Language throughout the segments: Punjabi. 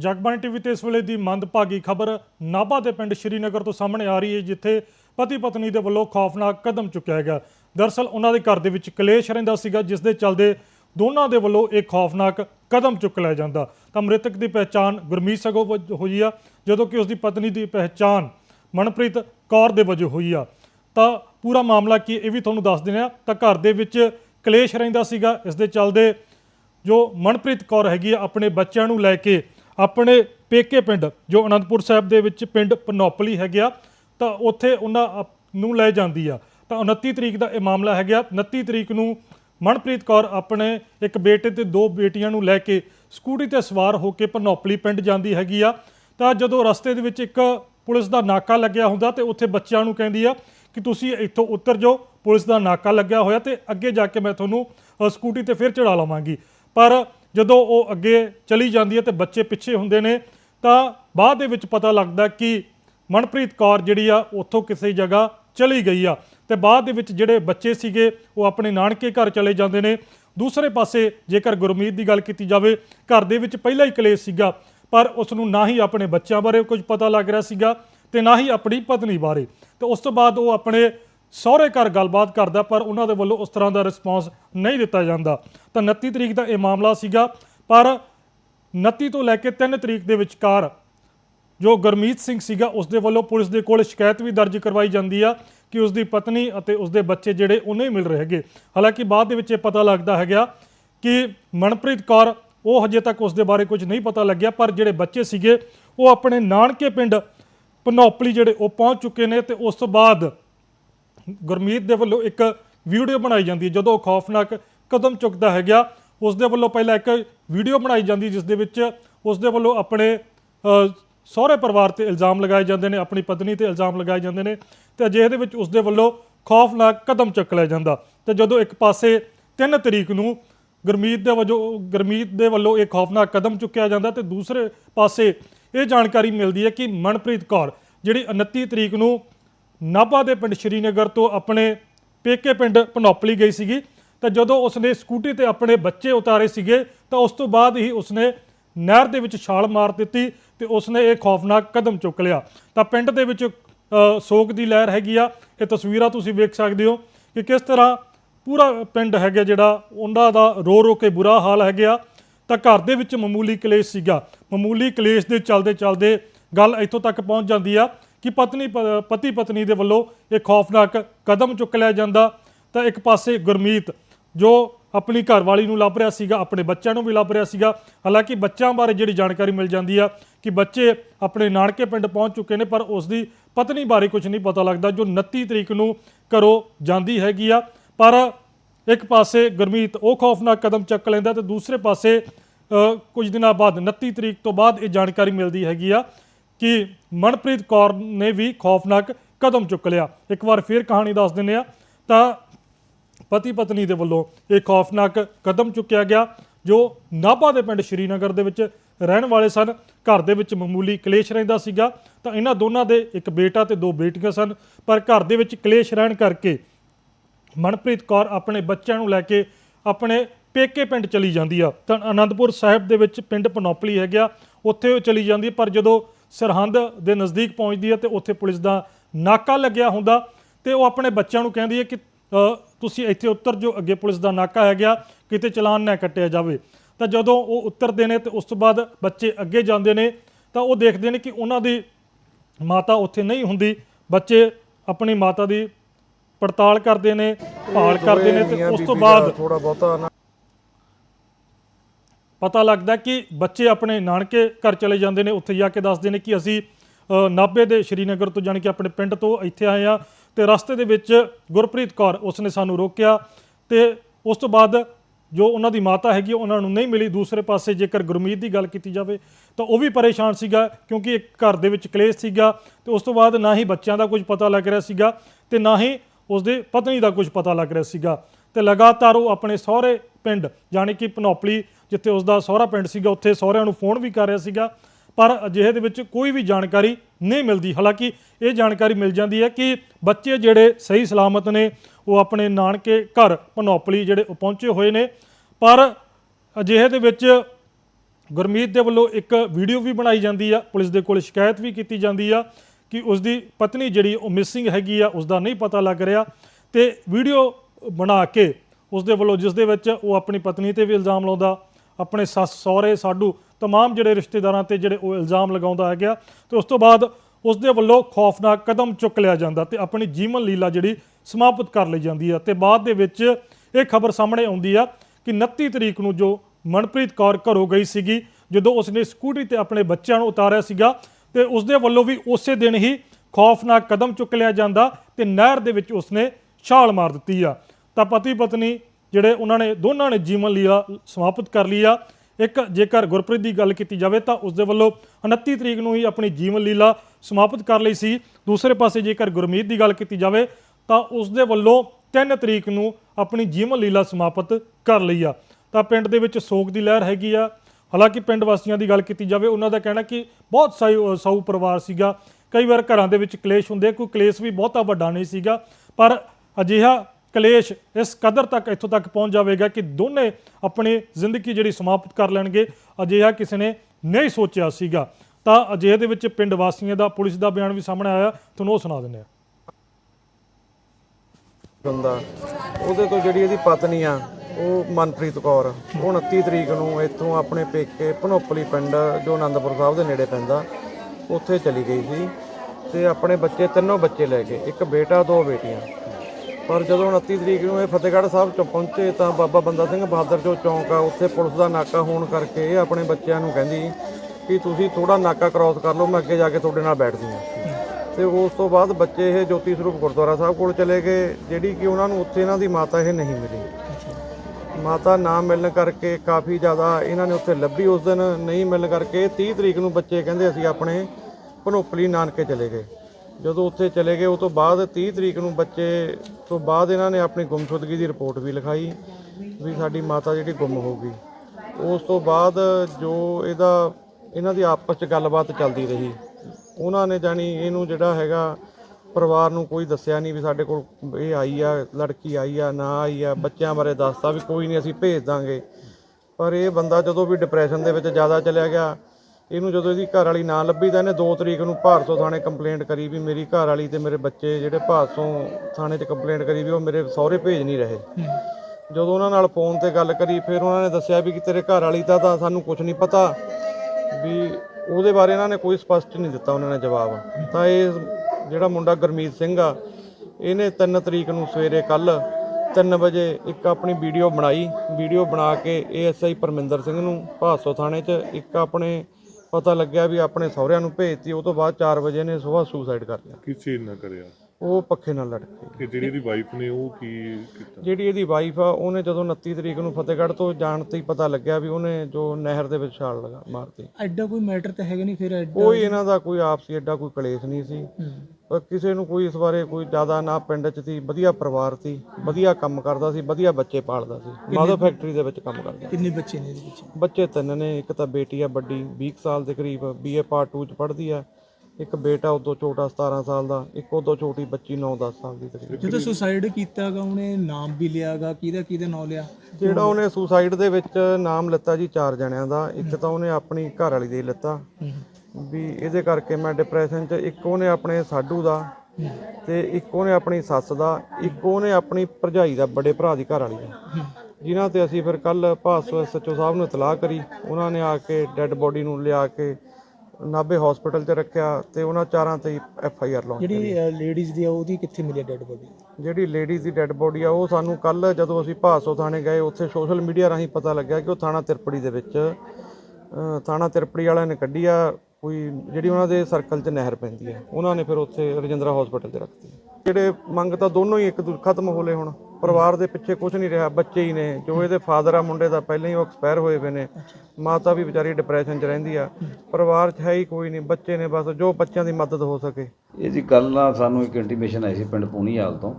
ਜਗਬਾਣੀ ਟੀਵੀ ਤੇ ਇਸ ਵੇਲੇ ਦੀ ਮੰਦਭਾਗੀ ਖਬਰ ਨਾਭਾ ਦੇ ਪਿੰਡ ਸ਼੍ਰੀਨਗਰ ਤੋਂ ਸਾਹਮਣੇ ਆ ਰਹੀ ਹੈ, ਜਿੱਥੇ ਪਤੀ ਪਤਨੀ ਦੇ ਵੱਲੋਂ ਖੌਫਨਾਕ ਕਦਮ ਚੁੱਕਿਆ ਹੈਗਾ। ਦਰਸਲ ਉਹਨਾਂ ਦੇ ਘਰ ਦੇ ਵਿੱਚ ਕਲੇਸ਼ ਰਹਿੰਦਾ ਸੀਗਾ, ਜਿਸ ਦੇ ਚੱਲਦੇ ਦੋਨਾਂ ਦੇ ਵੱਲੋਂ ਇਹ ਖੌਫਨਾਕ ਕਦਮ ਚੁੱਕ ਲਿਆ ਜਾਂਦਾ। ਤਾਂ ਮ੍ਰਿਤਕ ਦੀ ਪਹਿਚਾਣ ਗੁਰਮੀਤ ਸਗੋ ਵਜ- ਹੋਈ ਆ, ਜਦੋਂ ਕਿ ਉਸ ਦੀ ਪਤਨੀ ਦੀ ਪਹਿਚਾਣ ਮਨਪ੍ਰੀਤ ਕੌਰ ਦੇ ਵਜੋਂ ਹੋਈ ਆ। ਤਾਂ ਪੂਰਾ ਮਾਮਲਾ ਕੀ ਇਹ ਵੀ ਤੁਹਾਨੂੰ ਦੱਸ ਦਿੰਦੇ ਆ ਤਾਂ ਘਰ ਦੇ ਵਿੱਚ ਕਲੇਸ਼ ਰਹਿੰਦਾ ਸੀਗਾ, ਇਸ ਦੇ ਚੱਲਦੇ ਜੋ ਮਨਪ੍ਰੀਤ ਕੌਰ ਹੈਗੀ ਆ, ਆਪਣੇ ਬੱਚਿਆਂ ਨੂੰ ਲੈ ਕੇ ਆਪਣੇ ਪੇਕੇ ਪਿੰਡ, ਜੋ ਅਨੰਦਪੁਰ ਸਾਹਿਬ ਦੇ ਵਿੱਚ ਪਿੰਡ ਪਨੋਪਲੀ ਹੈਗਾ ਤਾਂ ਉੱਥੇ ਉਹਨਾਂ ਆਪ- ਨੂੰ ਲੈ ਜਾਂਦੀ ਆ। ਤਾਂ 29 ਤਰੀਕ ਦਾ ਇਹ ਮਾਮਲਾ ਹੈਗਾ। 29 ਤਰੀਕ ਨੂੰ ਮਨਪ੍ਰੀਤ ਕੌਰ ਆਪਣੇ ਇੱਕ ਬੇਟੇ ਤੇ ਦੋ ਬੇਟੀਆਂ ਨੂੰ ਲੈ ਕੇ ਸਕੂਟੀ ਤੇ ਸਵਾਰ ਹੋ ਕੇ ਪਨੋਪਲੀ ਪਿੰਡ ਜਾਂਦੀ ਹੈਗੀ ਆ। ਤਾਂ ਜਦੋਂ ਰਸਤੇ ਦੇ ਵਿੱਚ ਇੱਕ ਪੁਲਿਸ ਦਾ ਨਾਕਾ ਲੱਗਿਆ ਹੁੰਦਾ ਤੇ ਉੱਥੇ ਬੱਚਿਆਂ ਨੂੰ ਕਹਿੰਦੀ ਆ ਕਿ ਤੁਸੀਂ ਇੱਥੋਂ ਉਤਰ ਜਾਓ, ਪੁਲਿਸ ਦਾ ਨਾਕਾ ਲੱਗਿਆ ਹੋਇਆ ਤੇ ਅੱਗੇ ਜਾ ਕੇ ਮੈਂ ਤੁਹਾਨੂੰ ਸਕੂਟੀ ਤੇ ਫਿਰ ਚੜਾ ਲਵਾਂਗੀ। ਪਰ ਜਦੋਂ ਉਹ ਅੱਗੇ ਚਲੀ ਜਾਂਦੀ ਹੈ ਤੇ ਬੱਚੇ ਪਿੱਛੇ ਹੁੰਦੇ ਨੇ, ਤਾਂ ਬਾਅਦ ਦੇ ਵਿੱਚ ਪਤਾ ਲੱਗਦਾ ਕਿ ਮਨਪ੍ਰੀਤ ਕੌਰ ਜਿਹੜੀ ਆ, ਉੱਥੋਂ ਕਿਸੇ ਜਗ੍ਹਾ ਚਲੀ ਗਈ ਆ। ਤੇ ਬਾਅਦ ਦੇ ਵਿੱਚ ਜਿਹੜੇ ਬੱਚੇ ਸੀਗੇ, ਉਹ ਆਪਣੇ ਨਾਨਕੇ ਘਰ ਚਲੇ ਜਾਂਦੇ ਨੇ। ਦੂਸਰੇ ਪਾਸੇ ਜੇਕਰ ਗੁਰਮੀਤ ਦੀ ਗੱਲ ਕੀਤੀ ਜਾਵੇ, ਘਰ ਦੇ ਵਿੱਚ ਪਹਿਲਾਂ ਹੀ ਕਲੇਸ਼ ਸੀਗਾ, ਪਰ ਉਸ ਨੂੰ ਨਾ ਹੀ ਆਪਣੇ ਬੱਚਿਆਂ ਬਾਰੇ ਕੁਝ ਪਤਾ ਲੱਗ ਰਿਹਾ ਸੀਗਾ ਤੇ ਨਾ ਹੀ ਆਪਣੀ ਪਤਨੀ ਬਾਰੇ। ਤੇ ਉਸ ਤੋਂ ਬਾਅਦ ਉਹ ਆਪਣੇ ਸਹੁਰੇ ਘਰ ਗੱਲਬਾਤ ਕਰਦਾ, ਪਰ ਉਹਨਾਂ ਦੇ ਵੱਲੋਂ ਉਸ ਤਰ੍ਹਾਂ ਦਾ ਰਿਸਪਾਂਸ ਨਹੀਂ ਦਿੱਤਾ ਜਾਂਦਾ। ਤਾਂ 29 ਤਰੀਕ ਦਾ ਇਹ ਮਾਮਲਾ ਸੀਗਾ, ਪਰ 29 ਤੋਂ ਲੈ ਕੇ 3 ਤਰੀਕ ਦੇ ਵਿਚਕਾਰ ਜੋ ਗੁਰਮੀਤ ਸਿੰਘ ਸੀਗਾ, ਉਸ ਦੇ ਵੱਲੋਂ ਪੁਲਿਸ ਦੇ ਕੋਲ ਸ਼ਿਕਾਇਤ ਵੀ ਦਰਜ ਕਰਵਾਈ ਜਾਂਦੀ ਆ ਕਿ ਉਸ ਦੀ ਪਤਨੀ ਅਤੇ ਉਸ ਦੇ ਬੱਚੇ ਜਿਹੜੇ ਉਹ ਨਹੀਂ ਮਿਲ ਰਹੇ ਹੈਗੇ। ਹਾਲਾਂਕਿ ਬਾਅਦ ਦੇ ਵਿੱਚ ਇਹ ਪਤਾ ਲੱਗਦਾ ਹੈਗਾ ਕਿ ਮਨਪ੍ਰੀਤ ਕੌਰ, ਉਹ ਹਜੇ ਤੱਕ ਉਸ ਦੇ ਬਾਰੇ ਕੁਝ ਨਹੀਂ ਪਤਾ ਲੱਗਿਆ, ਪਰ ਜਿਹੜੇ ਬੱਚੇ ਸੀਗੇ, ਉਹ ਆਪਣੇ ਨਾਨਕੇ ਪਿੰਡ ਪਨੋਪਲੀ ਜਿਹੜੇ ਉਹ ਪਹੁੰਚ ਚੁੱਕੇ ਨੇ ਤੇ ਉਸ ਤੋਂ ਬਾਅਦ ਗੁਰਮੀਤ ਦੇ ਵੱਲੋਂ ਇੱਕ ਵੀਡੀਓ ਬਣਾਈ ਜਾਂਦੀ ਹੈ, ਜਦੋਂ ਉਹ ਖੌਫਨਾਕ ਕਦਮ ਚੁੱਕਦਾ ਹੈਗਾ। ਉਸ ਦੇ ਵੱਲੋਂ ਪਹਿਲਾਂ ਇੱਕ ਵੀਡੀਓ ਬਣਾਈ ਜਾਂਦੀ, ਜਿਸ ਦੇ ਵਿੱਚ ਉਸ ਦੇ ਵੱਲੋਂ ਆਪਣੇ ਸਹੁਰੇ ਪਰਿਵਾਰ ਤੇ ਇਲਜ਼ਾਮ ਲਗਾਏ ਜਾਂਦੇ ਨੇ, ਆਪਣੀ ਪਤਨੀ ਤੇ ਇਲਜ਼ਾਮ ਲਗਾਏ ਜਾਂਦੇ ਨੇ, ਤੇ ਅਜਿਹੇ ਦੇ ਵਿੱਚ ਉਸ ਦੇ ਵੱਲੋਂ ਖੌਫਨਾਕ ਕਦਮ ਚੁੱਕ ਲਿਆ ਜਾਂਦਾ। ਤੇ ਜਦੋਂ ਇੱਕ ਪਾਸੇ 3 ਤਰੀਕ ਨੂੰ ਗੁਰਮੀਤ ਦੇ ਵਜੋਂ, ਗੁਰਮੀਤ ਦੇ ਵੱਲੋਂ ਇਹ ਖੌਫਨਾਕ ਕਦਮ ਚੁੱਕਿਆ ਜਾਂਦਾ, ਤੇ ਦੂਸਰੇ ਪਾਸੇ ਇਹ ਜਾਣਕਾਰੀ ਮਿਲਦੀ ਹੈ ਕਿ ਮਨਪ੍ਰੀਤ ਕੌਰ, ਜਿਹੜੀ 29 ਤਰੀਕ ਨੂੰ ਨਾਭਾ ਦੇ ਪਿੰਡ ਸ਼੍ਰੀਨਗਰ ਤੋਂ ਆਪਣੇ ਪੇਕੇ ਪਿੰਡ ਪਨੋਪਲੀ ਗਈ ਸੀਗੀ। ਤਾਂ ਜਦੋਂ ਉਸਨੇ ਸਕੂਟੀ ਤੇ ਆਪਣੇ ਬੱਚੇ ਉਤਾਰੇ ਸੀਗੇ ਤਾਂ ਉਸ ਤੋਂ ਬਾਅਦ ਹੀ ਉਸਨੇ ਨਹਿਰ ਦੇ ਵਿੱਚ ਛਾਲ ਮਾਰ ਦਿੱਤੀ ਤੇ ਉਸਨੇ ਇਹ ਖੌਫਨਾਕ ਕਦਮ ਚੁੱਕ ਲਿਆ। ਤਾਂ ਪਿੰਡ ਦੇ ਵਿੱਚ ਅ, ਸੋਗ ਦੀ ਲਹਿਰ ਹੈਗੀ ਆ। ਇਹ ਤਸਵੀਰਾਂ ਤੁਸੀਂ ਵੇਖ ਸਕਦੇ ਹੋ ਕਿ ਕਿਸ ਤਰ੍ਹਾਂ ਪੂਰਾ ਪਿੰਡ ਹੈਗਾ ਜਿਹੜਾ ਉਹਨਾਂ ਦਾ ਰੋ ਰੋ ਕੇ ਬੁਰਾ ਹਾਲ ਹੈਗਾ। ਤਾਂ ਘਰ ਦੇ ਵਿੱਚ ਮਾਮੂਲੀ ਕਲੇਸ਼ ਸੀਗਾ। ਮਾਮੂਲੀ ਕਲੇਸ਼ ਦੇ ਚੱਲਦੇ ਚੱਲਦੇ ਗੱਲ ਇੱਥੋਂ ਤੱਕ ਪਹੁੰਚ ਜਾਂਦੀ ਆ ਕਿ ਪਤਨੀ, ਪ- ਪਤੀ ਪਤਨੀ ਦੇ ਵੱਲੋਂ ਇਹ ਖੌਫਨਾਕ ਕਦਮ ਚੁੱਕ ਲਿਆ ਜਾਂਦਾ। ਤਾਂ ਇੱਕ ਪਾਸੇ ਗੁਰਮੀਤ, ਜੋ ਆਪਣੀ ਘਰਵਾਲੀ ਨੂੰ ਲੱਭ ਰਿਹਾ ਸੀਗਾ, ਆਪਣੇ ਬੱਚਿਆਂ ਨੂੰ ਵੀ ਲੱਭ ਰਿਹਾ ਸੀਗਾ, ਹਾਲਾਂਕਿ ਬੱਚਿਆਂ ਬਾਰੇ ਜਿਹੜੀ ਜਾਣਕਾਰੀ ਮਿਲ ਜਾਂਦੀ ਆ ਕਿ ਬੱਚੇ ਆਪਣੇ ਨਾਨਕੇ ਪਿੰਡ ਪਹੁੰਚ ਚੁੱਕੇ ਨੇ, ਪਰ ਉਸ ਦੀ ਪਤਨੀ ਬਾਰੇ ਕੁਝ ਨਹੀਂ ਪਤਾ ਲੱਗਦਾ, ਜੋ 29 ਤਰੀਕ ਨੂੰ ਘਰੋਂ ਜਾਂਦੀ ਹੈਗੀ ਆ। ਪਰ ਇੱਕ ਪਾਸੇ ਗੁਰਮੀਤ ਉਹ ਖੌਫਨਾਕ ਕਦਮ ਚੱਕ ਲੈਂਦਾ ਤੇ ਦੂਸਰੇ ਪਾਸੇ ਕੁਝ ਦਿਨਾਂ ਬਾਅਦ 29 ਤਰੀਕ ਤੋਂ ਬਾਅਦ ਇਹ ਜਾਣਕਾਰੀ ਮਿਲਦੀ ਹੈਗੀ ਆ ਕਿ ਮਨਪ੍ਰੀਤ ਕੌਰ ਨੇ ਵੀ ਖੌਫਨਾਕ ਕਦਮ ਚੁੱਕ ਲਿਆ। ਇੱਕ ਵਾਰ ਫੇਰ ਕਹਾਣੀ ਦੱਸ ਦਿੰਦੇ ਆ ਤਾਂ ਪਤੀ ਪਤਨੀ ਦੇ ਵੱਲੋਂ ਇਹ ਖੌਫਨਾਕ ਕਦਮ ਚੁੱਕਿਆ ਗਿਆ, ਜੋ ਨਾਭਾ ਦੇ ਪਿੰਡ ਸ਼੍ਰੀਨਗਰ ਦੇ ਵਿੱਚ ਰਹਿਣ ਵਾਲੇ ਸਨ। ਘਰ ਦੇ ਵਿੱਚ ਮਾਮੂਲੀ ਕਲੇਸ਼ ਰਹਿੰਦਾ ਸੀਗਾ। ਤਾਂ ਇਹਨਾਂ ਦੋਨਾਂ ਦੇ ਇੱਕ ਬੇਟਾ ਤੇ ਦੋ ਬੇਟੀਆਂ ਸਨ। ਪਰ ਘਰ ਦੇ ਵਿੱਚ ਕਲੇਸ਼ ਰਹਿਣ ਕਰਕੇ ਮਨਪ੍ਰੀਤ ਕੌਰ ਆਪਣੇ ਬੱਚਿਆਂ ਨੂੰ ਲੈ ਕੇ ਆਪਣੇ ਪੇਕੇ ਪਿੰਡ ਚਲੀ ਜਾਂਦੀ ਆ। ਤਾਂ ਅਨੰਦਪੁਰ ਸਾਹਿਬ ਦੇ ਵਿੱਚ ਪਿੰਡ ਪਨੋਪਲੀ ਹੈਗਾ। ਉੱਥੇ ਉਹ ਚਲੀ ਜਾਂਦੀ ਪਰ ਜਦੋਂ ਸਰਹੰਦ ਦੇ ਨਜ਼ਦੀਕ ਪਹੁੰਚਦੀ ਹੈ ਤੇ ਉੱਥੇ ਪੁਲਿਸ ਦਾ ਨਾਕਾ ਲੱਗਿਆ ਹੁੰਦਾ ਤੇ ਉਹ ਆਪਣੇ ਬੱਚਿਆਂ ਨੂੰ ਕਹਿੰਦੀ ਹੈ ਕਿ ਤੁਸੀਂ ਇੱਥੇ ਉਤਰ ਜੋ ਅੱਗੇ ਪੁਲਿਸ ਦਾ ਨਾਕਾ ਹੈਗਾ ਕਿਤੇ ਚਲਾਨ ਨਾ ਕੱਟਿਆ ਜਾਵੇ। ਤਾਂ ਜਦੋਂ ਉਹ ਉਤਰਦੇ ਨੇ ਤੇ ਉਸ ਤੋਂ ਬਾਅਦ ਬੱਚੇ ਅੱਗੇ ਜਾਂਦੇ ਨੇ ਤਾਂ ਉਹ ਦੇਖਦੇ ਨੇ ਕਿ ਉਹਨਾਂ ਦੀ ਮਾਤਾ ਉੱਥੇ ਨਹੀਂ ਹੁੰਦੀ। ਬੱਚੇ ਆਪਣੀ ਮਾਤਾ ਦੀ ਪੜਤਾਲ ਕਰਦੇ ਨੇ ਭਾਲ ਕਰਦੇ ਨੇ ਤੇ ਉਸ ਤੋਂ ਬਾਅਦ ਥੋੜਾ ਬਹੁਤਾ ਪਤਾ ਲੱਗਦਾ ਕਿ ਬੱਚੇ ਆਪਣੇ ਨਾਨਕੇ ਘਰ ਚਲੇ ਜਾਂਦੇ ਨੇ ਉੱਥੇ ਜਾ ਕੇ ਦੱਸਦੇ ਨੇ ਕਿ ਅਸੀਂ ਅ, ਨਾਭੇ ਦੇ ਸ਼੍ਰੀਨਗਰ ਤੋਂ ਜਾਣੀ ਕਿ ਆਪਣੇ ਪਿੰਡ ਤੋਂ ਇੱਥੇ ਆਏ ਆ ਤੇ ਰਸਤੇ ਦੇ ਵਿੱਚ ਗੁਰਪ੍ਰੀਤ ਕੌਰ ਉਸਨੇ ਸਾਨੂੰ ਰੋਕਿਆ ਤੇ ਉਸ ਤੋਂ ਬਾਅਦ ਜੋ ਉਹਨਾਂ ਦੀ ਮਾਤਾ ਹੈਗੀ ਉਹਨਾਂ ਨੂੰ ਨਹੀਂ ਮਿਲੀ ਦੂਸਰੇ ਪਾਸੇ ਜੇਕਰ ਗੁਰਮੀਤ ਦੀ ਗੱਲ ਕੀਤੀ ਜਾਵੇ ਤਾਂ ਉਹ ਵੀ ਪਰੇਸ਼ਾਨ ਸੀਗਾ ਕਿਉਂਕਿ ਇੱਕ ਘਰ ਦੇ ਵਿੱਚ ਕਲੇਸ਼ ਸੀਗਾ ਤੇ ਉਸ ਤੋਂ ਬਾਅਦ ਨਾ ਹੀ ਬੱਚਿਆਂ ਦਾ ਕੁਝ ਪਤਾ ਲੱਗ ਰਿਹਾ ਸੀਗਾ ਤੇ ਨਾ ਹੀ ਉਸਦੇ ਪਤਨੀ ਦਾ ਕੁਝ ਪਤਾ ਲੱਗ ਰਿਹਾ ਸੀਗਾ। ਤੇ ਲਗਾਤਾਰ ਉਹ ਆਪਣੇ ਸਹੁਰੇ ਪਿੰਡ, ਜਾਣੀ ਕਿ ਪਨੋਪਲੀ ਜਿੱਥੇ ਉਸਦਾ ਸਹੁਰਾ ਪਿੰਡ ਸੀਗਾ, ਉੱਥੇ ਸਹੁਰਿਆਂ ਨੂੰ ਫੋਨ ਵੀ ਕਰ ਰਿਹਾ ਸੀਗਾ, ਪਰ ਅਜਿਹੇ ਦੇ ਵਿੱਚ ਕੋਈ ਵੀ ਜਾਣਕਾਰੀ ਨਹੀਂ ਮਿਲਦੀ। ਹਾਲਾਂਕਿ ਇਹ ਜਾਣਕਾਰੀ ਮਿਲ ਜਾਂਦੀ ਹੈ ਕਿ ਬੱਚੇ ਜਿਹੜੇ ਸਹੀ ਸਲਾਮਤ ਨੇ, ਉਹ ਆਪਣੇ ਨਾਨਕੇ ਘਰ ਪਨੋਪਲੀ ਜਿਹੜੇ ਉਹ ਪਹੁੰਚੇ ਹੋਏ ਨੇ। ਪਰ ਅਜਿਹੇ ਦੇ ਵਿੱਚ ਗੁਰਮੀਤ ਦੇ ਵੱਲੋਂ ਇੱਕ ਵੀਡੀਓ ਵੀ ਬਣਾਈ ਜਾਂਦੀ ਆ, ਪੁਲਿਸ ਦੇ ਕੋਲ ਸ਼ਿਕਾਇਤ ਵੀ ਕੀਤੀ ਜਾਂਦੀ ਆ ਕਿ ਉਸ ਦੀ ਪਤਨੀ ਜਿਹੜੀ ਉਹ ਮਿਸਿੰਗ ਹੈਗੀ ਆ ਉਸ ਦਾ ਨਹੀਂ ਪਤਾ ਲੱਗ ਰਿਹਾ। ਤੇ ਵੀਡੀਓ ਬਣਾ ਕੇ ਉਸ ਦੇ ਵੱਲੋਂ ਜਿਸ ਦੇ ਵਿੱਚ ਉਹ ਆਪਣੀ ਪਤਨੀ ਤੇ ਵੀ ਇਲਜ਼ਾਮ ਲਾਉਂਦਾ ਆਪਣੇ ਸੱਸ ਸਹੁਰੇ ਸਾਡੂ तमाम ਜਿਹੜੇ ਰਿਸ਼ਤੇਦਾਰਾਂ ਤੇ ਜਿਹੜੇ ਉਹ ਇਲਜ਼ਾਮ ਲਗਾਉਂਦਾ ਹੈਗਾ ਤੇ ਉਸ ਤੋਂ ਬਾਅਦ ਉਸ ਦੇ ਵੱਲੋਂ ਖੌਫਨਾਕ ਕਦਮ ਚੁੱਕ ਲਿਆ ਜਾਂਦਾ ਤੇ ਆਪਣੀ ਜੀਵਨ ਲੀਲਾ ਜਿਹੜੀ ਸਮਾਪਤ ਕਰ ਲਈ ਜਾਂਦੀ ਆ ਤੇ ਬਾਅਦ ਦੇ ਵਿੱਚ ਇਹ ਖਬਰ ਸਾਹਮਣੇ ਆਉਂਦੀ ਆ ਕਿ 29 ਤਰੀਕ ਨੂੰ ਜੋ ਮਨਪ੍ਰੀਤ ਕੌਰ ਘਰੋਂ ਗਈ ਸੀਗੀ ਜਦੋਂ ਉਸਨੇ ਸਕੂਟਰੀ ਤੇ ਆਪਣੇ ਬੱਚਿਆਂ ਨੂੰ ਉਤਾਰਿਆ ਸੀਗਾ ਤੇ ਉਸ ਦੇ ਵੱਲੋਂ ਵੀ ਉਸੇ ਦਿਨ ਹੀ ਖੌਫਨਾਕ ਕਦਮ ਚੁੱਕ ਲਿਆ ਜਾਂਦਾ ਤੇ ਨਹਿਰ ਦੇ ਵਿੱਚ ਉਸਨੇ ਛਾਲ ਮਾਰ ਦਿੱਤੀ ਆ ਤਾਂ ਪਤੀ ਪਤਨੀ ਜਿਹੜੇ ਉਹਨਾਂ ਨੇ ਦੋਨਾਂ ਨੇ ਜੀਵਨ ਲੀਲਾ ਸਮਾਪਤ ਕਰ ਲਈ ਆ। ਇੱਕ ਜੇਕਰ ਗੁਰਪ੍ਰੀਤ ਦੀ ਗੱਲ ਕੀਤੀ ਜਾਵੇ ਤਾਂ ਉਸ ਦੇ ਵੱਲੋਂ 29 ਤਰੀਕ ਨੂੰ ਹੀ ਆਪਣੀ ਜੀਵਨ ਲੀਲਾ ਸਮਾਪਤ ਕਰ ਲਈ ਸੀ। ਦੂਸਰੇ ਪਾਸੇ ਜੇਕਰ ਗੁਰਮੀਤ ਦੀ ਗੱਲ ਕੀਤੀ ਜਾਵੇ ਤਾਂ ਉਸ ਦੇ ਵੱਲੋਂ 3 ਤਰੀਕ ਨੂੰ ਆਪਣੀ ਜੀਵਨ ਲੀਲਾ ਸਮਾਪਤ ਕਰ ਲਈ ਆ। ਤਾਂ ਪਿੰਡ ਦੇ ਵਿੱਚ ਸੋਗ ਦੀ ਲਹਿਰ ਹੈਗੀ ਆ। ਹਾਲਾਂਕਿ ਪਿੰਡ ਵਾਸੀਆਂ ਦੀ ਗੱਲ ਕੀਤੀ ਜਾਵੇ, ਉਹਨਾਂ ਦਾ ਕਹਿਣਾ ਕਿ ਬਹੁਤ ਸਾਊ ਸਾਊ ਪਰਿਵਾਰ ਸੀਗਾ। ਕਈ ਵਾਰ ਘਰਾਂ ਦੇ ਵਿੱਚ ਕਲੇਸ਼ ਹੁੰਦੇ ਕੋਈ ਕਲੇਸ਼ ਵੀ ਬਹੁਤਾ ਵੱਡਾ ਨਹੀਂ ਸੀਗਾ। ਪਰ ਅਜਿਹਾ ਕਲੇਸ਼ ਇਸ ਕਦਰ ਤੱਕ ਇੱਥੋਂ ਤੱਕ ਪਹੁੰਚ ਜਾਵੇਗਾ ਕਿ ਦੋਨੇ ਆਪਣੀ ਜ਼ਿੰਦਗੀ ਜਿਹੜੀ ਸਮਾਪਤ ਕਰ ਲੈਣਗੇ। ਅਜਿਹਾ ਕਿਸੇ ਨੇ ਨਹੀਂ ਸੋਚਿਆ ਸੀਗਾ। ਤਾਂ ਅਜਿਹੇ ਦੇ ਵਿੱਚ ਪਿੰਡ ਵਾਸੀਆਂ ਦਾ, ਪੁਲਿਸ ਦਾ ਬਿਆਨ ਵੀ ਸਾਹਮਣੇ ਆਇਆ। ਤੁਹਾਨੂੰ ਉਹ ਸੁਣਾ ਦਿੰਦੇ ਆ ਬੰਦਾ, ਉਹਦੇ ਤੋਂ ਜਿਹੜੀ ਇਹਦੀ ਪਤਨੀ ਆ, ਉਹ ਮਨਪ੍ਰੀਤ ਕੌਰ। ਉਹ 29 ਤਰੀਕ ਨੂੰ ਇੱਥੋਂ ਆਪਣੇ ਪੇਕੇ ਭਨੋਪਲੀ ਪਿੰਡ, ਜੋ ਆਨੰਦਪੁਰ ਸਾਹਿਬ ਦੇ ਨੇੜੇ ਪੈਂਦਾ, ਉੱਥੇ ਚਲੀ ਗਈ ਸੀ। ਤੇ ਆਪਣੇ ਬੱਚੇ, ਤਿੰਨੋਂ ਬੱਚੇ ਲੈ ਕੇ, ਇੱਕ ਬੇਟਾ, ਦੋ ਬੇਟੀਆਂ। ਪਰ ਜਦੋਂ 29 ਤਰੀਕ ਨੂੰ ਇਹ ਫਤਿਹਗੜ੍ਹ ਸਾਹਿਬ ਚ ਪਹੁੰਚੇ ਤਾਂ ਬਾਬਾ ਬੰਦਾ ਸਿੰਘ ਬਹਾਦਰ ਜੋ ਚੌਂਕ ਆ, ਉੱਥੇ ਪੁਲਿਸ ਦਾ ਨਾਕਾ ਹੋਣ ਕਰਕੇ ਇਹ ਆਪਣੇ ਬੱਚਿਆਂ ਨੂੰ ਕਹਿੰਦੀ ਕਿ ਤੁਸੀਂ ਥੋੜਾ ਨਾਕਾ ਕ੍ਰਾਸ ਕਰ ਲਓ, ਮੈਂ ਅੱਗੇ ਜਾ ਕੇ ਤੁਹਾਡੇ ਨਾਲ ਬੈਠਦੀ ਹਾਂ। ਤੇ ਉਸ ਤੋਂ ਬਾਅਦ ਬੱਚੇ ਇਹ ਜੋਤੀ ਸਰੂਪ ਗੁਰਦੁਆਰਾ ਸਾਹਿਬ ਕੋਲ ਚਲੇ ਗਏ, ਜਿਹੜੀ ਕਿ ਉਹਨਾਂ ਨੂੰ ਉੱਥੇ ਇਹਨਾਂ ਦੀ ਮਾਤਾ ਇਹ ਨਹੀਂ ਮਿਲੀ। ਮਾਤਾ ਨਾ ਮਿਲਣ ਕਰਕੇ ਕਾਫੀ ਜ਼ਿਆਦਾ ਇਹਨਾਂ ਨੇ ਉੱਥੇ ਲੱਭੀ ਉਸ ਦਿਨ, ਨਹੀਂ ਮਿਲਣ ਕਰਕੇ 30 ਤਰੀਕ ਨੂੰ ਬੱਚੇ ਕਹਿੰਦੇ ਅਸੀਂ ਆਪਣੇ ਭਨੋਪਲੀ ਨਾਨਕੇ ਚਲੇ ਗਏ। ਜਦੋਂ ਉੱਥੇ ਚਲੇ ਗਏ, ਉਹ ਤੋਂ ਬਾਅਦ 30 ਤਰੀਕ ਨੂੰ ਬੱਚੇ ਤੋਂ ਬਾਅਦ ਇਹਨਾਂ ਨੇ ਆਪਣੀ ਗੁੰਮਸ਼ੁਦਗੀ ਦੀ ਰਿਪੋਰਟ ਵੀ ਲਿਖਾਈ ਵੀ ਸਾਡੀ ਮਾਤਾ ਜਿਹੜੀ ਗੁੰਮ ਹੋ ਗਈ। ਉਸ ਤੋਂ ਬਾਅਦ ਜੋ ਇਹਦਾ, ਇਹਨਾਂ ਦੀ ਆਪਸ 'ਚ ਗੱਲਬਾਤ ਚੱਲਦੀ ਰਹੀ। ਉਹਨਾਂ ਨੇ ਜਾਣੀ ਇਹਨੂੰ ਜਿਹੜਾ ਹੈਗਾ, ਪਰਿਵਾਰ ਨੂੰ ਕੋਈ ਦੱਸਿਆ ਨਹੀਂ ਵੀ ਸਾਡੇ ਕੋਲ ਇਹ ਆਈ ਆ, ਲੜਕੀ ਆਈ ਆ, ਨਾ ਆਈ ਆ, ਬੱਚਿਆਂ ਬਾਰੇ ਦੱਸਤਾ ਵੀ ਕੋਈ ਨਹੀਂ, ਅਸੀਂ ਭੇਜ ਦਾਂਗੇ। ਪਰ ਇਹ ਬੰਦਾ ਜਦੋਂ ਵੀ ਡਿਪਰੈਸ਼ਨ ਦੇ ਵਿੱਚ ਜ਼ਿਆਦਾ ਚਲਿਆ ਗਿਆ ਇਹਨੂੰ ਜਦੋਂ ਇਹਦੀ ਘਰ ਵਾਲੀ ਨਾ ਲੱਭੀ ਤਾਂ ਇਹਨੇ 2 ਤਰੀਕ ਨੂੰ ਭਾਰਸੋ ਥਾਣੇ ਕੰਪਲੇਂਟ ਕਰੀ ਵੀ ਮੇਰੀ ਘਰ ਵਾਲੀ ਤੇ ਮੇਰੇ ਬੱਚੇ ਜਿਹੜੇ ਭਾਰਸੋਂ ਥਾਣੇ 'ਚ ਕੰਪਲੇਂਟ ਕਰੀ ਵੀ ਉਹ ਮੇਰੇ ਸਹੁਰੇ ਭੇਜ ਨਹੀਂ ਰਹੇ। ਜਦੋਂ ਉਹਨਾਂ ਨਾਲ ਫੋਨ ਤੇ ਗੱਲ ਕਰੀ ਫਿਰ ਉਹਨਾਂ ਨੇ ਦੱਸਿਆ ਵੀ ਕਿ ਤੇਰੇ ਘਰ ਵਾਲੀ ਦਾ ਤਾਂ ਸਾਨੂੰ ਕੁਝ ਨਹੀਂ ਪਤਾ ਵੀ ਉਹਦੇ ਬਾਰੇ ਇਹਨਾਂ ਨੇ ਕੋਈ ਸਪਸ਼ਟ ਨਹੀਂ ਦਿੱਤਾ ਉਹਨਾਂ ਨੇ ਜਵਾਬ। ਤਾਂ ਇਹ ਜਿਹੜਾ ਮੁੰਡਾ ਗੁਰਮੀਤ ਸਿੰਘ ਆ ਇਹਨੇ 3 ਤਰੀਕ ਨੂੰ ਸਵੇਰੇ ਕੱਲ 3 ਵਜੇ ਇੱਕ ਆਪਣੀ ਵੀਡੀਓ ਬਣਾਈ। ਵੀਡੀਓ ਬਣਾ ਕੇ ਏਐਸਆਈ ਪਰਮਿੰਦਰ ਸਿੰਘ ਨੂੰ ਭਾਸੋ ਥਾਣੇ 'ਚ ਇੱਕ ਆਪਣੇ ਪਤਾ ਲੱਗਿਆ ਵੀ ਆਪਣੇ ਸਹੁਰਿਆਂ ਨੂੰ ਭੇਜਤੀ, ਉਹ ਤੋਂ ਬਾਅਦ 4 ਵਜੇ ਨੇ ਸਵੇਰ ਸੁਸਾਈਡ ਕਰ ਲਿਆ। ਕਿਸ ਚੀਜ਼ ਨਾ ਕਰਿਆ? ਉਹ ਪੱਖੇ ਨਾਲ ਲੜ ਕੇ ਤੇ ਜਿਹੜੀ ਇਹਦੀ ਵਾਈਫ ਨੇ ਉਹ ਕੀ ਕੀਤਾ? ਜਿਹੜੀ ਇਹਦੀ ਵਾਈਫ ਆ ਉਹਨੇ ਜਦੋਂ 29 ਤਰੀਕ ਨੂੰ ਫਤਿਹਗੜ੍ਹ ਤੋਂ ਜਾਣ ਤੇ ਹੀ ਪਤਾ ਲੱਗਿਆ ਵੀ ਉਹਨੇ ਜੋ ਨਹਿਰ ਦੇ ਵਿੱਚ ਛਾਲ ਲਗਾ ਮਾਰਤੀ। ਐਡਾ ਕੋਈ ਮੈਟਰ ਤਾਂ ਹੈਗਾ ਨਹੀਂ ਫਿਰ ਐਡਾ ਕੋਈ ਇਹਨਾਂ ਦਾ ਕੋਈ ਆਪਸੀ ਐਡਾ ਕੋਈ ਕਲੇਸ਼ ਨਹੀਂ ਸੀ। ਪਰ ਕਿਸੇ ਨੂੰ ਕੋਈ ਇਸ ਬਾਰੇ ਕੋਈ ਜ਼ਿਆਦਾ ਨਾ ਪਿੰਡ 'ਚ ਸੀ ਵਧੀਆ ਪਰਿਵਾਰ ਸੀ ਵਧੀਆ ਕੰਮ ਕਰਦਾ ਸੀ ਵਧੀਆ ਬੱਚੇ ਪਾਲਦਾ ਸੀ। ਮਾਧੋ ਫੈਕਟਰੀ ਦੇ ਵਿੱਚ ਕੰਮ ਕਰਦਾ। ਕਿੰਨੇ ਬੱਚੇ ਨੇ ਇਹਦੇ ਵਿੱਚ? ਬੱਚੇ ਤਿੰਨ ਨੇ ਇੱਕ ਤਾਂ ਬੇਟੀ ਆ ਵੱਡੀ 20 ਕੁ ਸਾਲ ਦੇ ਕਰੀਬ ਬੀਏ ਪਾਰਟ 2 ਚ ਪੜ੍ਹਦੀ ਆ। ਇੱਕ ਬੇਟਾ ਉਦੋਂ ਛੋਟਾ 17 ਸਾਲ ਦਾ ਇੱਕ ਉਦੋਂ ਛੋਟੀ ਬੱਚੀ 9-10 ਸਾਲ ਦੀ ਤਕਰੀਬਨ। ਜਦੋਂ ਸੁਸਾਈਡ ਕੀਤਾਗਾ ਉਹਨੇ ਨਾਮ ਵੀ ਲਿਆਗਾ ਕਿਹਦਾ ਕਿਹਦਾ ਨਾਮ ਲਿਆ? ਜਿਹੜਾ ਉਹਨੇ ਸੁਸਾਈਡ ਦੇ ਵਿੱਚ ਨਾਮ ਲਿੱਤਾ ਜੀ ਚਾਰ ਜਣਿਆਂ ਦਾ ਇੱਕ ਤਾਂ ਉਹਨੇ ਆਪਣੀ ਘਰ ਵਾਲੀ ਦੇ ਲਿੱਤਾ ਵੀ ਇਹਦੇ ਕਰਕੇ ਮੈਂ ਡਿਪਰੈਸ਼ਨ 'ਚ ਇੱਕ ਉਹਨੇ ਆਪਣੇ ਸਾਡੂ ਦਾ ਤੇ ਇੱਕ ਉਹਨੇ ਆਪਣੀ ਸੱਸ ਦਾ ਇੱਕ ਉਹਨੇ ਆਪਣੀ ਭਰਜਾਈ ਦਾ ਵੱਡੇ ਭਰਾ ਦੀ ਘਰ ਵਾਲੀ ਦਾ। ਜਿਨ੍ਹਾਂ ਤੇ ਅਸੀਂ ਫਿਰ ਕੱਲ ਭਾਸੋ ਸੱਚੋ ਸਾਹਿਬ ਨੂੰ ਇਤਲਾਹ ਕਰੀ ਉਹਨਾਂ ਨੇ ਆ ਕੇ ਡੈੱਡ ਬੋਡੀ ਨੂੰ ਲਿਆ ਕੇ ਨਾਭੇ ਹਸਪੀਟਲ 'ਚ ਰੱਖਿਆ ਤੇ ਉਹਨਾਂ ਚਾਰਾਂ ਤੇ ਐਫ ਆਈ ਆਰ ਲਾਉਣੀ ਜਿਹੜੀ ਲੇਡੀਜ਼ ਦੀ ਆ ਉਹਦੀ ਕਿੱਥੇ ਮਿਲੀ ਡੈਡ ਬੋਡੀ ਜਿਹੜੀ ਲੇਡੀਜ਼ ਦੀ ਡੈੱਡ ਬੋਡੀ ਆ ਉਹ ਸਾਨੂੰ ਕੱਲ ਜਦੋਂ ਅਸੀਂ ਭਾਸੋ ਥਾਣੇ ਗਏ ਉੱਥੇ ਸੋਸ਼ਲ ਮੀਡੀਆ ਰਾਹੀਂ ਪਤਾ ਲੱਗਿਆ ਕਿ ਉਹ ਥਾਣਾ ਤਿਰਪੜੀ ਦੇ ਵਿੱਚ ਥਾਣਾ ਤਿਰਪੜੀ ਵਾਲਿਆਂ ਨੇ ਕੱਢੀ ਆ ਕੋਈ ਜਿਹੜੀ ਉਹਨਾਂ ਦੇ ਸਰਕਲ 'ਚ ਨਹਿਰ ਪੈਂਦੀ ਹੈ ਉਹਨਾਂ ਨੇ ਫਿਰ ਉੱਥੇ ਰਜਿੰਦਰਾ ਹਸਪੀਟਲ 'ਚ ਰੱਖਤੀ। ਜਿਹੜੇ ਮੰਗ ਤਾਂ ਦੋਨੋਂ ਹੀ ਇੱਕ ਦੂ ਖਤਮ ਹੋ ਲਏ ਹੁਣ। ਪਰਿਵਾਰ ਦੇ ਪਿੱਛੇ ਕੁਝ ਨਹੀਂ ਰਿਹਾ ਬੱਚੇ ਹੀ ਨੇ ਜੋ ਇਹਦੇ ਫਾਦਰ ਆ ਮੁੰਡੇ ਦਾ ਪਹਿਲਾਂ ਹੀ ਉਹ ਐਕਸਪਾਇਰ ਹੋਏ ਪਏ ਨੇ। ਮਾਤਾ ਵੀ ਵਿਚਾਰੀ ਡਿਪਰੈਸ਼ਨ 'ਚ ਰਹਿੰਦੀ ਆ। ਪਰਿਵਾਰ 'ਚ ਹੈ ਹੀ ਕੋਈ ਨਹੀਂ ਬੱਚੇ ਨੇ ਬਸ ਜੋ ਬੱਚਿਆਂ ਦੀ ਮਦਦ ਹੋ ਸਕੇ। ਇਹ ਜੀ ਕੱਲ੍ਹ ਨਾ ਸਾਨੂੰ ਇੱਕ ਇੰਟੀਮੇਸ਼ਨ ਆਈ ਸੀ ਪਿੰਡ ਪੂਨੀਹਾਲ ਤੋਂ।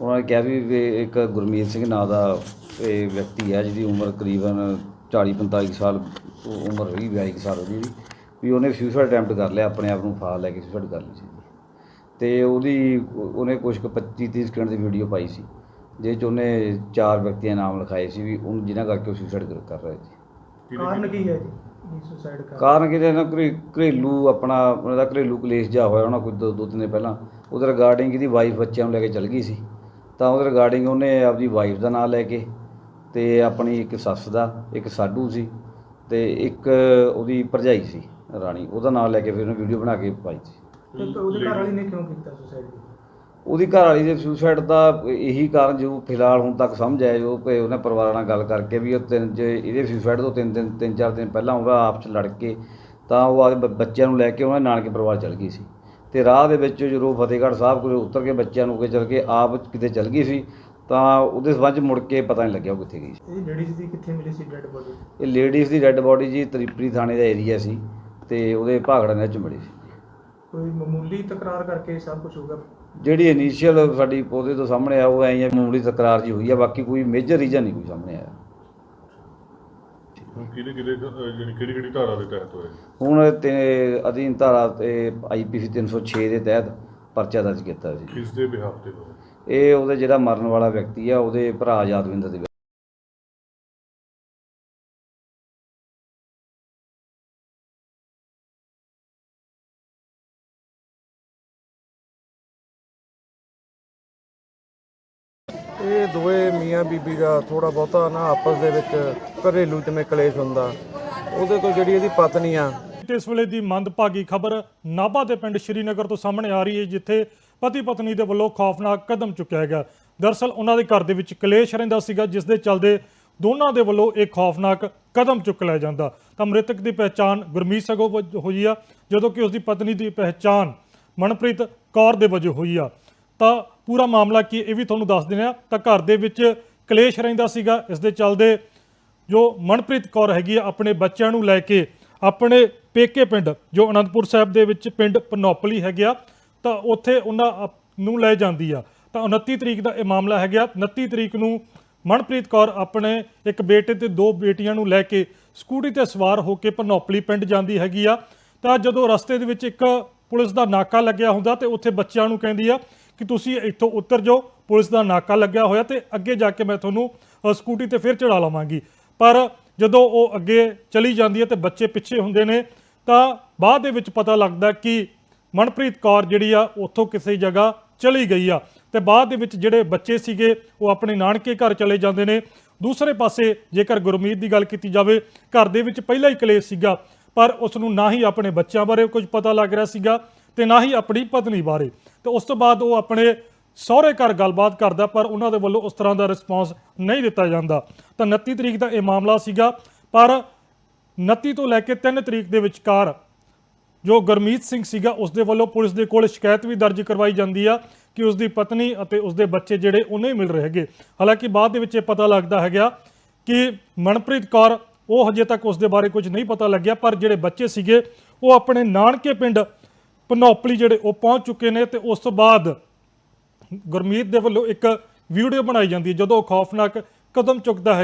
ਉਹਨਾਂ ਨੇ ਕਿਹਾ ਵੀ ਇੱਕ ਗੁਰਮੀਤ ਸਿੰਘ ਨਾਂ ਦਾ ਇਹ ਵਿਅਕਤੀ ਹੈ ਜਿਹਦੀ ਉਮਰ ਕਰੀਬਨ 40 45 ਸਾਲ ਉਮਰ ਰਹੀ 22 ਸਾਲ ਉਹਦੀ ਵੀ ਵੀ ਉਹਨੇ ਸੁਸਾਈਡ ਅਟੈਂਪਟ ਕਰ ਲਿਆ ਆਪਣੇ ਆਪ ਨੂੰ ਫਾਹ ਲੈ ਕੇ ਸੁਸਾਈਡ ਕਰ ਲਈ ਸੀ। ਤੇ ਉਹਦੀ ਉਹਨੇ ਕੁਝ ਕੁ 25 30 ਸਕਿੰਟ ਦੀ ਵੀਡੀਓ ਪਾਈ ਸੀ ਜਿਸ 'ਚ ਉਹਨੇ ਚਾਰ ਵਿਅਕਤੀਆਂ ਨਾਮ ਲਿਖਾਏ ਸੀ ਵੀ ਉਹ ਜਿਨ੍ਹਾਂ ਕਰਕੇ ਉਹ ਸੁਸਾਈਡ ਕਰ ਰਹੇ ਸੀ। ਕਾਰਨ ਕੀ ਹੈ ਸੁਸਾਈਡ ਕਰ ਕਾਰਨ ਕਿਤੇ ਨਾ ਘਰੇ- ਘਰੇਲੂ ਆਪਣਾ ਉਹਨਾਂ ਦਾ ਘਰੇਲੂ ਕਲੇਸ਼ ਜਾ ਹੋਇਆ ਉਹਨਾਂ ਕੋਈ ਦੋ ਦੋ ਤਿੰਨ ਦਿਨ ਪਹਿਲਾਂ। ਉਹਦੇ ਰਿਗਾਰਡਿੰਗ ਇਹਦੀ ਵਾਈਫ ਬੱਚਿਆਂ ਨੂੰ ਲੈ ਕੇ ਚਲ ਗਈ ਸੀ। ਤਾਂ ਉਹਦੇ ਰਿਗਾਰਡਿੰਗ ਉਹਨੇ ਆਪਦੀ ਵਾਈਫ ਦਾ ਨਾਮ ਲੈ ਕੇ ਤੇ ਆਪਣੀ ਇੱਕ ਸੱਸ ਦਾ ਇੱਕ ਸਾਡੂ ਸੀ ਤੇ ਇੱਕ ਉਹਦੀ ਭਰਜਾਈ ਸੀ ਰਾਣੀ। ਉਹਦਾ ਨਾਮ ਲੈ ਕੇ ਫਿਰ ਉਹਨੇ ਵੀਡੀਓ ਬਣਾ ਕੇ ਪਾਈ ਸੀ। ਉਹਦੇ ਘਰ ਵਾਲੀ ਨੇ ਕਿਉਂ ਕੀਤਾ ਉਹਦੀ ਘਰ ਵਾਲੀ ਦੇ ਸੁਸਾਈਡ ਦਾ ਇਹੀ ਕਾਰਨ ਜੋ ਫਿਲਹਾਲ ਹੁਣ ਤੱਕ ਸਮਝ ਆਇਆ ਜੋ ਕਿ ਉਹਨੇ ਪਰਿਵਾਰਾਂ ਨਾਲ ਗੱਲ ਕਰਕੇ ਵੀ ਉਹ ਤਿੰਨ ਜੇ ਇਹਦੇ ਸੁਸਾਈਡ ਤੋਂ ਤਿੰਨ ਦਿਨ ਤਿੰਨ ਚਾਰ ਦਿਨ ਪਹਿਲਾਂ ਉਹਦਾ ਆਪ ਚ ਲੜ ਕੇ ਤਾਂ ਉਹ ਆਪਦੇ ਬ- ਬੱਚਿਆਂ ਨੂੰ ਲੈ ਕੇ ਉਹਨਾਂ ਨਾਨਕੇ ਪਰਿਵਾਰ ਚਲ ਗਈ ਸੀ। ਤੇ ਰਾਹ ਦੇ ਵਿੱਚ ਜਦੋਂ ਫਤਿਹਗੜ੍ਹ ਸਾਹਿਬ ਕੋਲ ਉਤਰ ਕੇ ਬੱਚਿਆਂ ਨੂੰ ਕੇ ਚਲ ਕੇ ਆਪ ਕਿਤੇ ਚਲ ਗਈ ਸੀ ਤਾਂ ਉਹਦੇ ਸਬੰਧ ਮੁੜ ਕੇ ਪਤਾ ਨਹੀਂ ਲੱਗਿਆ ਉਹ ਕਿੱਥੇ ਗਈ ਸੀ। ਇਹ ਲੇਡੀਜ਼ ਦੀ ਕਿੱਥੇ ਮਿਲੀ ਸੀ ਡੈੱਡ ਬੋਡੀ ਇਹ ਲੇਡੀਜ਼ ਦੀ ਡੈੱਡ ਬੋਡੀ ਜੀ ਤ੍ਰਿਪੜੀ ਥਾਣੇ ਦਾ ਏਰੀਆ ਸੀ ਤੇ ਉਹਦੇ ਭਾਗੜਾ ਨਹਿਰ 'ਚ ਮਿਲੀ ਸੀ। ਕੋਈ ਮਾਮੂਲੀ ਤਕਰਾਰ ਕਰਕੇ ਸਭ ਕੁਝ ਹੋ ਗਿਆ ਜਿਹੜੀ ਇਨੀਸ਼ੀਅਲ ਸਾਡੀ ਉਹਦੇ ਤੋਂ ਸਾਹਮਣੇ ਆ ਉਹ ਐਂ ਹੀ ਮਾਮੂਲੀ ਤਕਰਾਰ ਜੀ ਹੋਈ ਆ ਬਾਕੀ ਕੋਈ ਮੇਜਰ ਰੀਜ਼ਨ ਨਹੀਂ ਕੋਈ ਸਾਹਮਣੇ ਆਇਆ। ਹੁਣ ਕਿਹੜੀ ਕਿਹੜੀ ਧਾਰਾ ਦੇ ਤਹਿਤ ਹੋਇਆ ਜੀ? ਹੁਣ ਤੇ ਅਧੀਨ ਧਾਰਾ ਤੇ ਆਈਪੀਸੀ 306 ਦੇ ਤਹਿਤ ਪਰਚਾ ਦਰਜ ਕੀਤਾ ਸੀ। ਕਿਸ ਦੇ ਬਿਹਾਫ ਤੇ ਹੋਇਆ? ਇਹ ਉਹਦੇ ਜਿਹੜਾ ਮਰਨ ਵਾਲਾ ਵਿਅਕਤੀ ਆ ਉਹਦੇ ਭਰਾ ਯਾਦਵਿੰਦਰ ਦੇ ਇਹ ਦੋਵੇਂ ਮੀਆਂ ਬੀਬੀ ਦਾ ਥੋੜਾ ਬਹੁਤਾ ਨਾ ਆਪਸ ਦੇ ਵਿੱਚ ਘਰੇਲੂ ਜਿਵੇਂ ਕਲੇਸ਼ ਹੁੰਦਾ। ਉਹਦੇ ਤੋਂ ਜਿਹੜੀ ਇਹਦੀ ਪਤਨੀ ਆ। ਇਸ ਵੇਲੇ ਦੀ ਮੰਦਭਾਗੀ ਖਬਰ ਨਾਭਾ ਦੇ ਪਿੰਡ ਸ਼੍ਰੀਨਗਰ ਤੋਂ ਸਾਹਮਣੇ ਆ ਰਹੀ ਹੈ, ਜਿੱਥੇ ਪਤੀ ਪਤਨੀ ਦੇ ਵੱਲੋਂ ਖੌਫਨਾਕ ਕਦਮ ਚੁੱਕਿਆ ਗਿਆ ਦਰਸਲ ਉਹਨਾਂ ਦੇ ਘਰ ਦੇ ਵਿੱਚ ਕਲੇਸ਼ ਰਹਿੰਦਾ ਸੀਗਾ, ਜਿਸ ਦੇ ਚੱਲਦੇ ਦੋਨਾਂ ਦੇ ਵੱਲੋਂ ਇਹ ਖੌਫਨਾਕ ਕਦਮ ਚੁੱਕ ਲਿਆ ਜਾਂਦਾ। ਤਾਂ ਮ੍ਰਿਤਕ ਦੀ ਪਹਿਚਾਣ ਗੁਰਮੀਤ ਸਗੋ ਵਜੋਂ ਹੋਈ ਆ, ਜਦੋਂ ਕਿ ਉਸ ਦੀ ਪਤਨੀ ਦੀ ਪਹਿਚਾਣ ਮਨਪ੍ਰੀਤ ਕੌਰ ਦੇ ਵਜੋਂ ਹੋਈ ਆ। ਤਾਂ ਪੂਰਾ ਮਾਮਲਾ ਕੀ ਇਹ ਵੀ ਤੁਹਾਨੂੰ ਦੱਸ ਦਿੰਦੇ ਆ ਤਾਂ ਘਰ ਦੇ ਵਿੱਚ ਕਲੇਸ਼ ਰਹਿੰਦਾ ਸੀਗਾ। ਇਸ ਦੇ ਚੱਲਦੇ ਜੋ ਮਨਪ੍ਰੀਤ ਕੌਰ ਹੈਗੀ ਆ, ਆਪਣੇ ਬੱਚਿਆਂ ਨੂੰ ਲੈ ਕੇ ਆਪਣੇ ਪੇਕੇ ਪਿੰਡ, ਜੋ ਅਨੰਦਪੁਰ ਸਾਹਿਬ ਦੇ ਵਿੱਚ ਪਿੰਡ ਪਨੋਪਲੀ ਹੈਗਾ ਤਾਂ ਉੱਥੇ ਉਹਨਾਂ ਆਪ- ਨੂੰ ਲੈ ਜਾਂਦੀ ਆ। ਤਾਂ 29 ਤਰੀਕ ਦਾ ਇਹ ਮਾਮਲਾ ਹੈਗਾ। 29 ਤਰੀਕ ਨੂੰ ਮਨਪ੍ਰੀਤ ਕੌਰ ਆਪਣੇ ਇੱਕ ਬੇਟੇ ਤੇ ਦੋ ਬੇਟੀਆਂ ਨੂੰ ਲੈ ਕੇ ਸਕੂਟੀ ਤੇ ਸਵਾਰ ਹੋ ਕੇ ਪਨੋਪਲੀ ਪਿੰਡ ਜਾਂਦੀ ਹੈਗੀ ਆ। ਤਾਂ ਜਦੋਂ ਰਸਤੇ ਦੇ ਵਿੱਚ ਇੱਕ ਪੁਲਿਸ ਦਾ ਨਾਕਾ ਲੱਗਿਆ ਹੁੰਦਾ ਤੇ ਉੱਥੇ ਬੱਚਿਆਂ ਨੂੰ ਕਹਿੰਦੀ ਆ ਕਿ ਤੁਸੀਂ ਇੱਥੋਂ ਉਤਰ ਜਾਓ, ਪੁਲਿਸ ਦਾ ਨਾਕਾ ਲੱਗਿਆ ਹੋਇਆ ਤੇ ਅੱਗੇ ਜਾ ਕੇ ਮੈਂ ਤੁਹਾਨੂੰ ਸਕੂਟੀ ਤੇ ਫਿਰ ਚੜਾ ਲਵਾਂਗੀ। ਪਰ ਜਦੋਂ ਉਹ ਅੱਗੇ ਚਲੀ ਜਾਂਦੀ ਹੈ ਤੇ ਬੱਚੇ ਪਿੱਛੇ ਹੁੰਦੇ ਨੇ, ਤਾਂ ਬਾਅਦ ਦੇ ਵਿੱਚ ਪਤਾ ਲੱਗਦਾ ਕਿ ਮਨਪ੍ਰੀਤ ਕੌਰ ਜਿਹੜੀ ਆ, ਉੱਥੋਂ ਕਿਸੇ ਜਗ੍ਹਾ ਚਲੀ ਗਈ ਆ। ਤੇ ਬਾਅਦ ਦੇ ਵਿੱਚ ਜਿਹੜੇ ਬੱਚੇ ਸੀਗੇ, ਉਹ ਆਪਣੇ ਨਾਨਕੇ ਘਰ ਚਲੇ ਜਾਂਦੇ ਨੇ। ਦੂਸਰੇ ਪਾਸੇ ਜੇਕਰ ਗੁਰਮੀਤ ਦੀ ਗੱਲ ਕੀਤੀ ਜਾਵੇ, ਘਰ ਦੇ ਵਿੱਚ ਪਹਿਲਾਂ ਹੀ ਕਲੇਸ਼ ਸੀਗਾ, ਪਰ ਉਸ ਨੂੰ ਨਾ ਹੀ ਆਪਣੇ ਬੱਚਿਆਂ ਬਾਰੇ ਕੁਝ ਪਤਾ ਲੱਗ ਰਿਹਾ ਸੀਗਾ। ਤੇ ਨਾ ਹੀ ਆਪਣੀ ਪਤਨੀ ਬਾਰੇ। ਤੇ ਉਸ ਤੋਂ ਬਾਅਦ ਉਹ ਆਪਣੇ ਸਹੁਰੇ ਘਰ ਗੱਲਬਾਤ ਕਰਦਾ, ਪਰ ਉਹਨਾਂ ਦੇ ਵੱਲੋਂ ਉਸ ਤਰ੍ਹਾਂ ਦਾ ਰਿਸਪਾਂਸ ਨਹੀਂ ਦਿੱਤਾ ਜਾਂਦਾ। ਤਾਂ 29 ਤਰੀਕ ਦਾ ਇਹ ਮਾਮਲਾ ਸੀਗਾ, ਪਰ 29 ਤੋਂ ਲੈ ਕੇ 3 ਤਰੀਕ ਦੇ ਵਿਚਕਾਰ ਜੋ ਗੁਰਮੀਤ ਸਿੰਘ ਸੀਗਾ, ਉਸ ਦੇ ਵੱਲੋਂ ਪੁਲਿਸ ਦੇ ਕੋਲ ਸ਼ਿਕਾਇਤ ਵੀ ਦਰਜ ਕਰਵਾਈ ਜਾਂਦੀ ਆ ਕਿ ਉਸ ਦੀ ਪਤਨੀ ਅਤੇ ਉਸ ਦੇ ਬੱਚੇ ਜਿਹੜੇ ਉਹ ਨਹੀਂ ਮਿਲ ਰਹੇ ਹੈਗੇ। ਹਾਲਾਂਕਿ ਬਾਅਦ ਦੇ ਵਿੱਚ ਇਹ ਪਤਾ ਲੱਗਦਾ ਹੈਗਾ ਕਿ ਮਨਪ੍ਰੀਤ ਕੌਰ, ਉਹ ਹਜੇ ਤੱਕ ਉਸ ਦੇ ਬਾਰੇ ਕੁਝ ਨਹੀਂ ਪਤਾ ਲੱਗਿਆ, ਪਰ ਜਿਹੜੇ ਬੱਚੇ ਸੀਗੇ, ਉਹ ਆਪਣੇ ਨਾਨਕੇ ਪਿੰਡ ਪਨੋਪਲੀ ਜਿਹੜੇ ਉਹ ਪਹੁੰਚ ਚੁੱਕੇ ਨੇ ਤੇ ਉਸ ਤੋਂ ਬਾਅਦ ਗੁਰਮੀਤ ਦੇ ਵੱਲੋਂ ਇੱਕ ਵੀਡੀਓ ਬਣਾਈ ਜਾਂਦੀ ਹੈ ਜਦੋਂ ਉਹ ਖੌਫਨਾਕ ਕਦਮ ਚੁੱਕਦਾ ਹੈ।